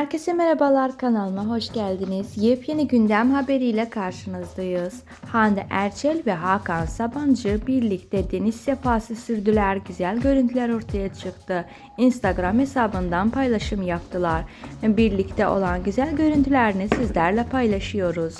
Herkese merhabalar kanalıma hoş geldiniz. Yepyeni gündem haberiyle karşınızdayız. Hande Erçel ve Hakan Sabancı birlikte deniz sefası sürdüler. Güzel görüntüler ortaya çıktı. Instagram hesabından paylaşım yaptılar. Birlikte olan güzel görüntülerini sizlerle paylaşıyoruz.